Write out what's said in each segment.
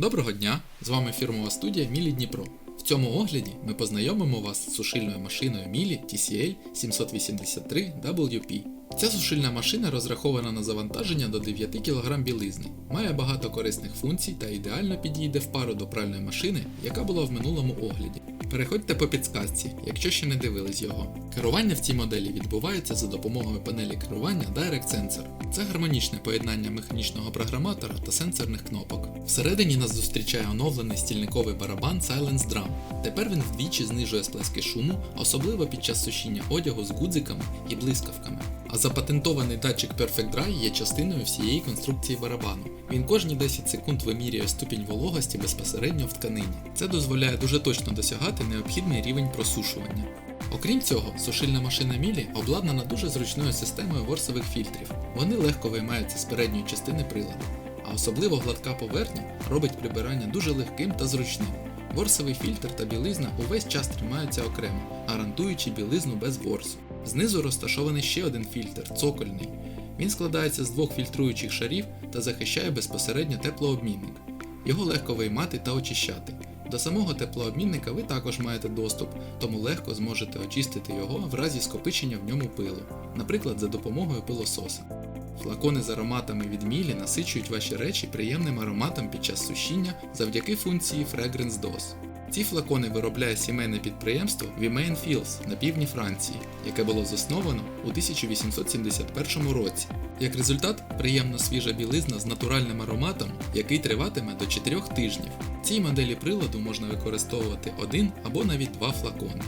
Доброго дня! З вами фірмова студія Мілі Дніпро. В цьому огляді ми познайомимо вас з сушильною машиною Мілі TCL 783 WP. Ця сушильна машина розрахована на завантаження до 9 кг білизни, має багато корисних функцій та ідеально підійде в пару до пральної машини, яка була в минулому огляді. Переходьте по підсказці, якщо ще не дивились його. Керування в цій моделі відбувається за допомогою панелі керування Direct Sensor. Це гармонічне поєднання механічного програматора та сенсорних кнопок. Всередині нас зустрічає оновлений стільниковий барабан Silence Drum. Тепер він вдвічі знижує сплески шуму, особливо під час сушіння одягу з гудзиками і блискавками. А запатентований датчик Perfect Dry є частиною всієї конструкції барабану. Він кожні 10 секунд вимірює ступінь вологості безпосередньо в тканині. Це дозволяє дуже точно досягати необхідний рівень просушування. Окрім цього, сушильна машина Мілі обладнана дуже зручною системою ворсових фільтрів. Вони легко виймаються з передньої частини приладу, а особливо гладка поверхня робить прибирання дуже легким та зручним. Ворсовий фільтр та білизна увесь час тримаються окремо, гарантуючи білизну без ворсу. Знизу розташований ще один фільтр цокольний. Він складається з двох фільтруючих шарів та захищає безпосередньо теплообмінник. Його легко виймати та очищати. До самого теплообмінника ви також маєте доступ, тому легко зможете очистити його в разі скопичення в ньому пилу, наприклад, за допомогою пилососа. Флакони з ароматами від Мілі насичують ваші речі приємним ароматом під час сушіння завдяки функції Fragrance DOS. Ці флакони виробляє сімейне підприємство Vimain Fields на півдні Франції, яке було засновано у 1871 році. Як результат, приємно свіжа білизна з натуральним ароматом, який триватиме до 4 тижнів. Цій моделі приладу можна використовувати один або навіть два флакони.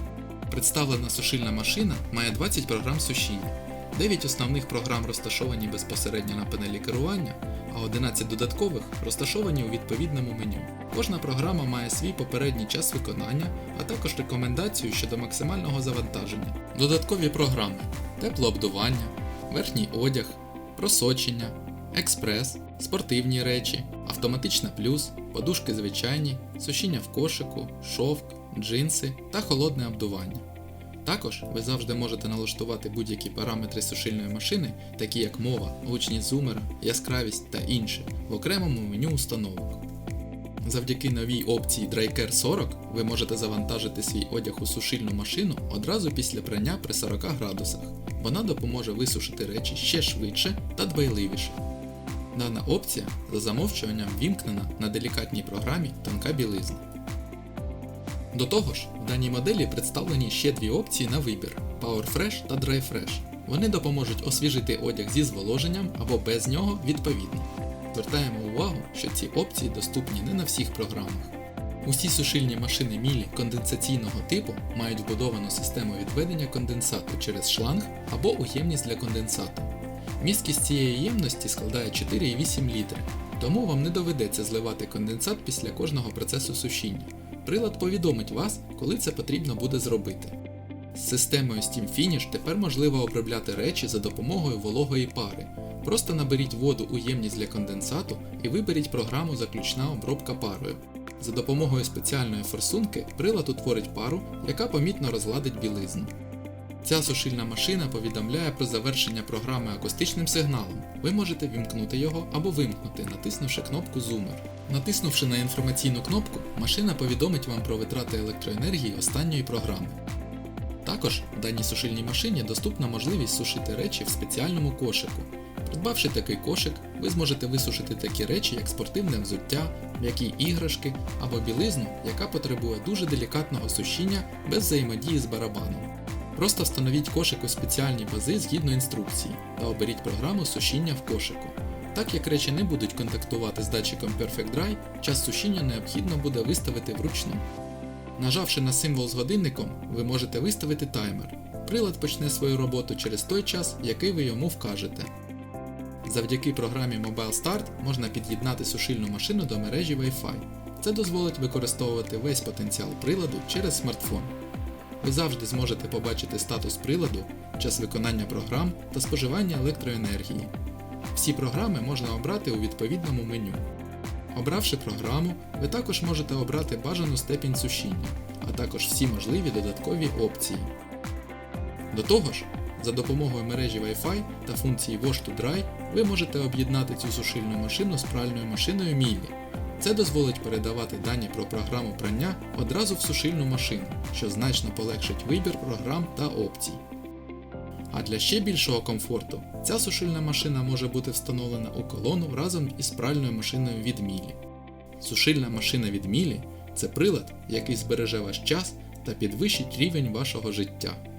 Представлена сушильна машина має 20 програм сушіння. 9 основних програм розташовані безпосередньо на панелі керування, а 11 додаткових розташовані у відповідному меню. Кожна програма має свій попередній час виконання, а також рекомендацію щодо максимального завантаження. Додаткові програми теплообдування, верхній одяг, просочення, експрес, спортивні речі, автоматична плюс, подушки звичайні, сушіння в кошику, шовк, джинси та холодне обдування. Також ви завжди можете налаштувати будь-які параметри сушильної машини, такі як мова, гучність зумера, яскравість та інше, в окремому меню установок. Завдяки новій опції DryCare 40 ви можете завантажити свій одяг у сушильну машину одразу після прання при 40 градусах. Вона допоможе висушити речі ще швидше та дбайливіше. Дана опція за замовчуванням вімкнена на делікатній програмі тонка білизна. До того ж, в даній моделі представлені ще дві опції на вибір Power Fresh та Dry Fresh. Вони допоможуть освіжити одяг зі зволоженням або без нього відповідно. Звертаємо увагу, що ці опції доступні не на всіх програмах. Усі сушильні машини Мілі конденсаційного типу мають вбудовану систему відведення конденсату через шланг або уємність для конденсату. Місткість цієї ємності складає 4,8 літри, тому вам не доведеться зливати конденсат після кожного процесу сушіння. Прилад повідомить вас, коли це потрібно буде зробити. З системою Steam Finish тепер можливо обробляти речі за допомогою вологої пари. Просто наберіть воду у ємність для конденсату і виберіть програму Заключна обробка парою. За допомогою спеціальної форсунки прилад утворить пару, яка помітно розгладить білизну. Ця сушильна машина повідомляє про завершення програми акустичним сигналом. Ви можете вімкнути його або вимкнути, натиснувши кнопку Zoomer. Натиснувши на інформаційну кнопку, машина повідомить вам про витрати електроенергії останньої програми. Також в даній сушильній машині доступна можливість сушити речі в спеціальному кошику. Придбавши такий кошик, ви зможете висушити такі речі, як спортивне взуття, м'які іграшки або білизну, яка потребує дуже делікатного сушіння без взаємодії з барабаном. Просто встановіть кошик у спеціальні бази згідно інструкції та оберіть програму сушіння в кошику. Так як речі не будуть контактувати з датчиком Perfect Dry, час сушіння необхідно буде виставити вручну. Нажавши на символ з годинником, ви можете виставити таймер. Прилад почне свою роботу через той час, який ви йому вкажете. Завдяки програмі Mobile Start можна під'єднати сушильну машину до мережі Wi-Fi. Це дозволить використовувати весь потенціал приладу через смартфон. Ви завжди зможете побачити статус приладу, час виконання програм та споживання електроенергії. Всі програми можна обрати у відповідному меню. Обравши програму, ви також можете обрати бажану степінь сушіння, а також всі можливі додаткові опції. До того ж, за допомогою мережі Wi-Fi та функції Wash to Dry ви можете об'єднати цю сушильну машину з пральною машиною Мілі. Це дозволить передавати дані про програму прання одразу в сушильну машину, що значно полегшить вибір програм та опцій. А для ще більшого комфорту ця сушильна машина може бути встановлена у колону разом із пральною машиною від Мілі. Сушильна машина від Мілі це прилад, який збереже ваш час та підвищить рівень вашого життя.